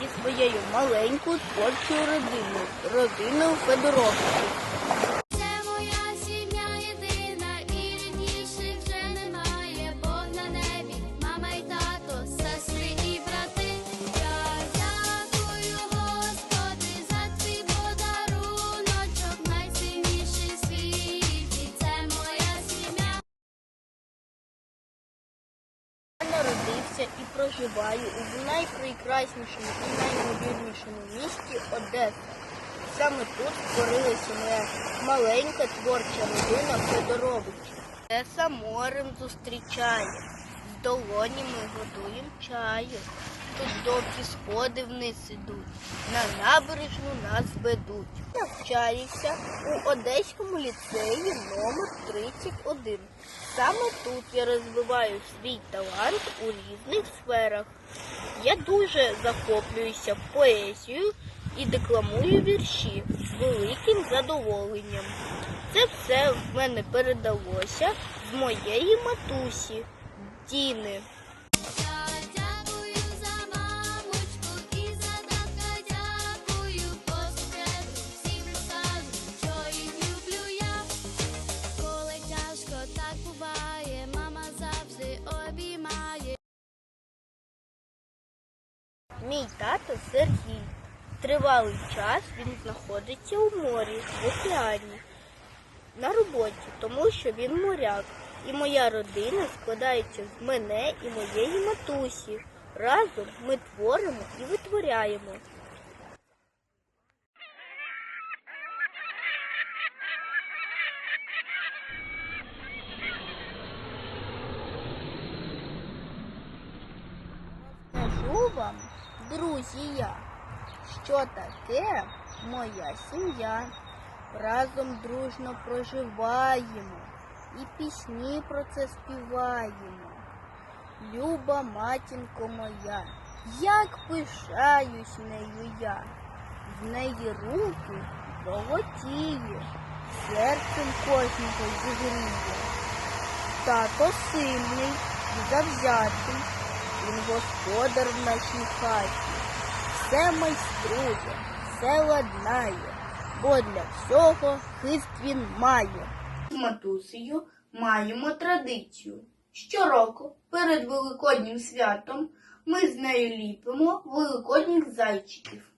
зі своєю маленькою творчою родиною, родиною Федоровських. Народився і проживаю у найпрекраснішому і наймовірнішому місті Одеса. Саме тут створилася моя маленька творча родина Федоровичів. Одеса морем зустрічає, з долонями годуємо чаю. Тут довгі сходи вниз ідуть, на набережну нас ведуть. Навчаюся у Одеському ліцеї номер 31. Саме тут я розвиваю свій талант у різних сферах. Я дуже захоплююся поезією і декламую вірші з великим задоволенням. Це все в мене передалося з моєї матусі Діни. Мій тато Сергій. Тривалий час він знаходиться у морі, в океані, на роботі, тому що він моряк. І моя родина складається з мене і моєї матусі. Разом ми творимо і витворяємо. Скажу вам, друзі, що таке моя сім'я. Разом дружно проживаємо і пісні про це співаємо. Люба матінко моя, як пишаюсь нею я, в неї руки золотіє, серцем кожного зігріє. Тато сильний і завзятий, він господар в нашій хаті. Все майструє, все ладнає, бо для всього хист він має. З матусею маємо традицію. Щороку перед Великоднім святом ми з нею ліпимо великодніх зайчиків.